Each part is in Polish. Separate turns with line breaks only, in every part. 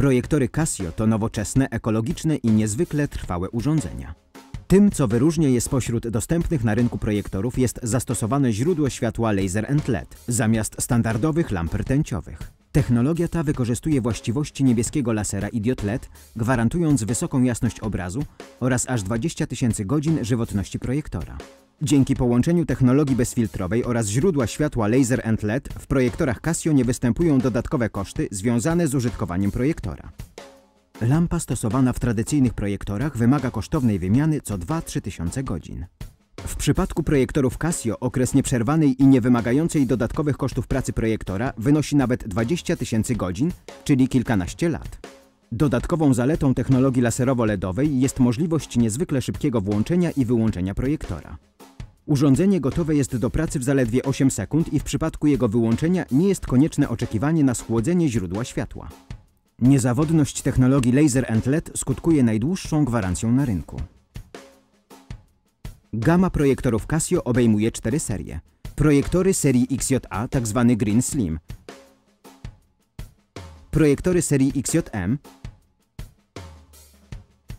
Projektory Casio to nowoczesne, ekologiczne i niezwykle trwałe urządzenia. Tym, co wyróżnia je spośród dostępnych na rynku projektorów jest zastosowane źródło światła laser and LED zamiast standardowych lamp rtęciowych. Technologia ta wykorzystuje właściwości niebieskiego lasera idiot LED, gwarantując wysoką jasność obrazu oraz aż 20 tysięcy godzin żywotności projektora. Dzięki połączeniu technologii bezfiltrowej oraz źródła światła laser and LED w projektorach Casio nie występują dodatkowe koszty związane z użytkowaniem projektora. Lampa stosowana w tradycyjnych projektorach wymaga kosztownej wymiany co 2-3 tysiące godzin. W przypadku projektorów Casio okres nieprzerwanej i niewymagającej dodatkowych kosztów pracy projektora wynosi nawet 20 tysięcy godzin, czyli kilkanaście lat. Dodatkową zaletą technologii laserowo-LEDowej jest możliwość niezwykle szybkiego włączenia i wyłączenia projektora. Urządzenie gotowe jest do pracy w zaledwie 8 sekund i w przypadku jego wyłączenia nie jest konieczne oczekiwanie na schłodzenie źródła światła. Niezawodność technologii laser and LED skutkuje najdłuższą gwarancją na rynku. Gama projektorów Casio obejmuje cztery serie. Projektory serii XJA, tzw. tak Green Slim. Projektory serii XJM.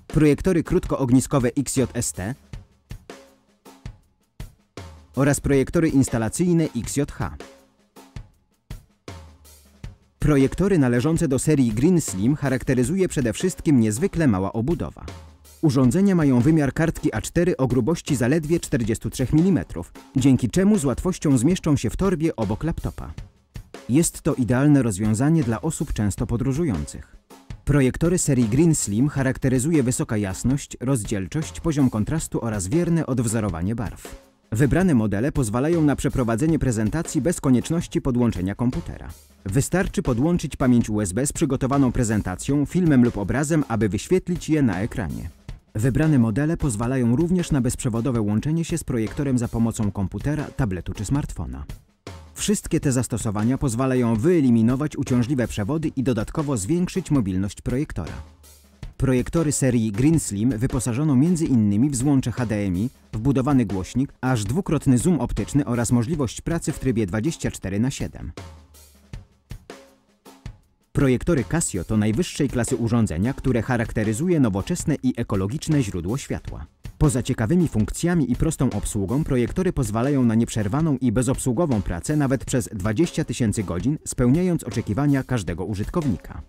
Projektory krótkoogniskowe XJST oraz projektory instalacyjne XJH. Projektory należące do serii Green Slim charakteryzuje przede wszystkim niezwykle mała obudowa. Urządzenia mają wymiar kartki A4 o grubości zaledwie 43 mm, dzięki czemu z łatwością zmieszczą się w torbie obok laptopa. Jest to idealne rozwiązanie dla osób często podróżujących. Projektory serii Green Slim charakteryzuje wysoka jasność, rozdzielczość, poziom kontrastu oraz wierne odwzorowanie barw. Wybrane modele pozwalają na przeprowadzenie prezentacji bez konieczności podłączenia komputera. Wystarczy podłączyć pamięć USB z przygotowaną prezentacją, filmem lub obrazem, aby wyświetlić je na ekranie. Wybrane modele pozwalają również na bezprzewodowe łączenie się z projektorem za pomocą komputera, tabletu czy smartfona. Wszystkie te zastosowania pozwalają wyeliminować uciążliwe przewody i dodatkowo zwiększyć mobilność projektora. Projektory serii Green Slim wyposażono m.in. w złącze HDMI, wbudowany głośnik, aż dwukrotny zoom optyczny oraz możliwość pracy w trybie 24 na 7 Projektory Casio to najwyższej klasy urządzenia, które charakteryzuje nowoczesne i ekologiczne źródło światła. Poza ciekawymi funkcjami i prostą obsługą, projektory pozwalają na nieprzerwaną i bezobsługową pracę nawet przez 20 tysięcy godzin, spełniając oczekiwania każdego użytkownika.